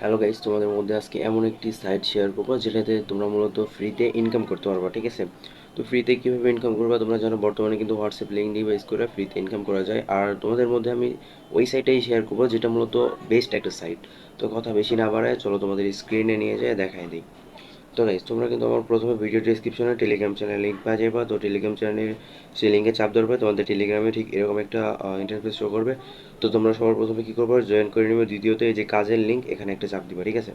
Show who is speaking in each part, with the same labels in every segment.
Speaker 1: Hello guys তোমাদের মধ্যে আজকে এমন একটি সাইট শেয়ার করব যেটাতে তোমরা মূলত ফ্রিতে ইনকাম করতে পারবা, ঠিক আছে? তো ফ্রিতে কীভাবে ইনকাম করবা? তোমরা জানো বর্তমানে কিন্তু হোয়াটসঅ্যাপ লিঙ্ক ডিভাইস করে ফ্রিতে ইনকাম করা যায়। আর তোমাদের মধ্যে আমি ওই সাইটেই শেয়ার করব যেটা মূলত বেস্ট একটা সাইট তো কথা বেশি না বাড়ায়, চলো তোমাদের স্ক্রিনে নিয়ে যায় দেখাই দিই। তো গাইজ তোমরা কিন্তু আমার প্রথমে ভিডিও ডিসক্রিপশনে টেলিগ্রাম চ্যানেল লিঙ্ক পাওয়া যাবে তো টেলিগ্রাম চ্যানেলের সেই লিঙ্কে চাপ ধরবে, তোমাদের টেলিগ্রামে ঠিক এরকম একটা ইন্টারফেস শো করবে। তো তোমরা সবার প্রথমে কী করবে জয়েন করে নেবে। দ্বিতীয়তে যে কাজের লিঙ্ক এখানে একটা চাপ দিবে, ঠিক আছে?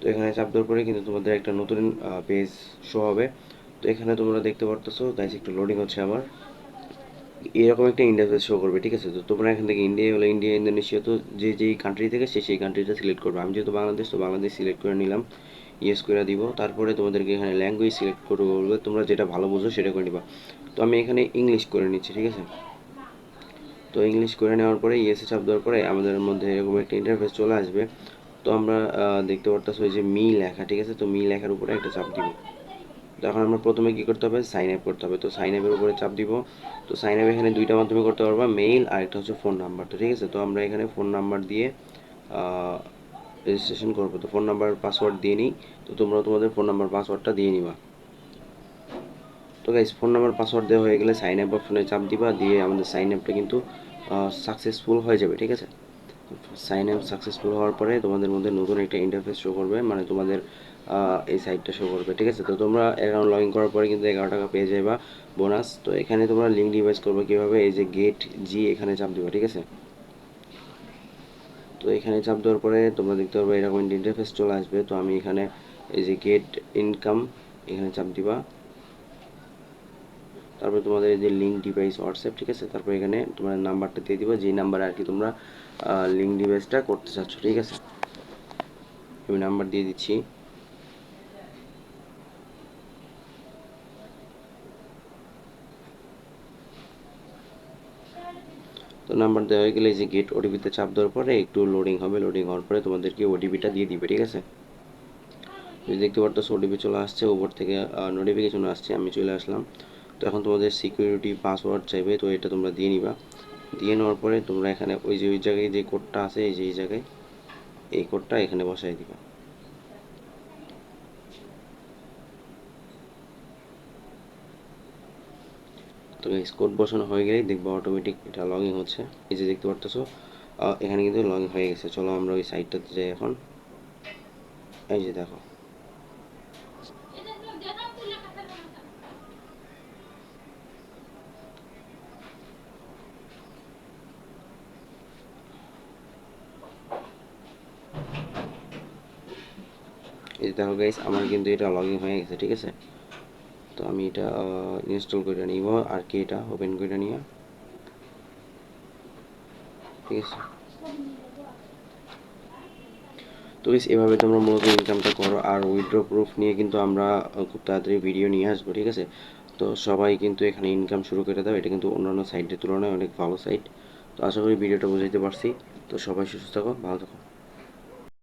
Speaker 1: তো এখানে চাপ দেওয়ার পরে কিন্তু তোমাদের একটা নতুন পেজ শো হবে। তো এখানে তোমরা দেখতে পারতেছো গাইজ একটু লোডিং হচ্ছে আমার। এরকম একটা ইন্টারফেস শো করবে, ঠিক আছে? তো তোমরা এখান থেকে ইন্ডিয়া হলে ইন্ডিয়া ইন্দোনেশিয়া তো যে যেই কান্ট্রি থেকে সে সেই কান্ট্রিটা সিলেক্ট করবে। আমি যেহেতু বাংলাদেশ তো বাংলাদেশ সিলেক্ট করে নিলাম। ইয়েস করে দিব। তারপরে তোমাদেরকে এখানে ল্যাঙ্গুয়েজ সিলেক্ট করে বলবে, তোমরা যেটা ভালো বুঝো সেটা করে নিবা। তো আমি এখানে ইংলিশ করে নিচ্ছি, ঠিক আছে? তো ইংলিশ করে নেওয়ার পরে ইয়েসে চাপ দেওয়ার পরে আমাদের মধ্যে এরকম একটা ইন্টারফেস চলে আসবে। তো আমরা দেখতে পারতেছি যে মি লেখা, ঠিক আছে? তো মি লেখার উপরে একটা চাপ দিব। তো এখন আমরা প্রথমে কী করতে হবে? সাইন আপ করতে হবে। তো সাইন আপের উপরে চাপ দিব। তো সাইন আপ এখানে দুইটা মাধ্যমে করতে পারবা মেইল আর একটা হচ্ছে ফোন নাম্বার তো ঠিক আছে? তো আমরা এখানে ফোন নাম্বার দিয়ে রেজিস্ট্রেশন করব। তো ফোন নাম্বার পাসওয়ার্ড দিয়ে নিই। তো তোমরা তোমাদের ফোন নাম্বার পাসওয়ার্ডটা দিয়ে নিবা। তো গাইজ ফোন নাম্বার পাসওয়ার্ড দেওয়া হয়ে গেলে সাইন আপ অপশনে চাপ দিবা, দিয়ে আমাদের সাইন আপটা কিন্তু সাকসেসফুল হয়ে যাবে, ঠিক আছে? সাইন আপ সাকসেসফুল হওয়ার পরে তোমাদের মধ্যে নতুন একটা ইন্টারফেস শো করবে মানে তোমাদের এই সাইটটা শো করবে, ঠিক আছে? তো তোমরা অ্যাকাউন্ট লগ ইন করার পরে কিন্তু এগারো টাকা পেয়ে যাবা বোনাস তো এখানে তোমরা লিঙ্ক ডিভাইস করবে কীভাবে? এই যে গেট জি এখানে চাপ দিবা, ঠিক আছে? তো এখানে চাপ দেওয়ার পরে তোমরা দেখতে পারবে এরকম ইন্টারফেস চলে আসবে। তো আমি এখানে এই যে গেট ইনকাম এখানে চাপ দিবা। তারপরে তোমাদের এই যে লিঙ্ক ডিভাইস হোয়াটসঅ্যাপ ঠিক আছে? তারপর এখানে তোমার নাম্বারটা দিয়ে দিবা। যেই নাম্বারে আর কি তোমরা লিঙ্ক ডিভাইসটা করতে চাচ্ছ, ঠিক আছে? আমি নাম্বার দিয়ে দিচ্ছি। তো নাম্বার দেওয়া হয়ে গেলে যে গেট ওটিপিতে চাপ দেওয়ার পরে একটু লোডিং হবে লোডিং হওয়ার পরে তোমাদেরকে ওটিপিটা দিয়ে দিবে, ঠিক আছে? তুমি দেখতে পারতেছো ওটিপি চলে আসছে ওপর থেকে নোটিফিকেশন আসছে, আমি চলে আসলাম। তো এখন তোমাদের সিকিউরিটি পাসওয়ার্ড চাইবে, তো এটা তোমরা দিয়ে নিবা। দিয়ে নেওয়ার পরে তোমরা এখানে ওই যে ওই জায়গায় যে কোডটা আছে, এই যে এই জায়গায় এই কোডটা এখানে বসাই দিবা। তো এই কোড বসানো হয়ে গেলেই দেখব অটোমেটিক এটা লগইন হচ্ছে। এই যে দেখতে পারতেছো এখানে কিন্তু লগইন হয়ে গেছে। চলো আমরা ওই সাইটটাতে যাই এখন। এই যে দেখো। এই দেখো গাইস আমার কিন্তু এটা লগ হয়ে গেছে, ঠিক আছে? তো আমি এটা ইনস্টল করে নিব, আর কি এটা ওপেন করে নিয়ে ঠিক আছে? তো এভাবে তোমরা মূলত ইনকামটা করো, আর উইথড্র প্রুফ নিয়ে কিন্তু আমরা খুব তাড়াতাড়ি ভিডিও নিয়ে আসব, ঠিক আছে? তো সবাই কিন্তু এখানে ইনকাম শুরু করে দাও, এটা কিন্তু অন্যান্য সাইটের তুলনায় অনেক ভালো সাইট তো আশা করি ভিডিওটা বুঝাইতে পারছি। তো সবাই সুস্থ থাকো, ভালো থাকো।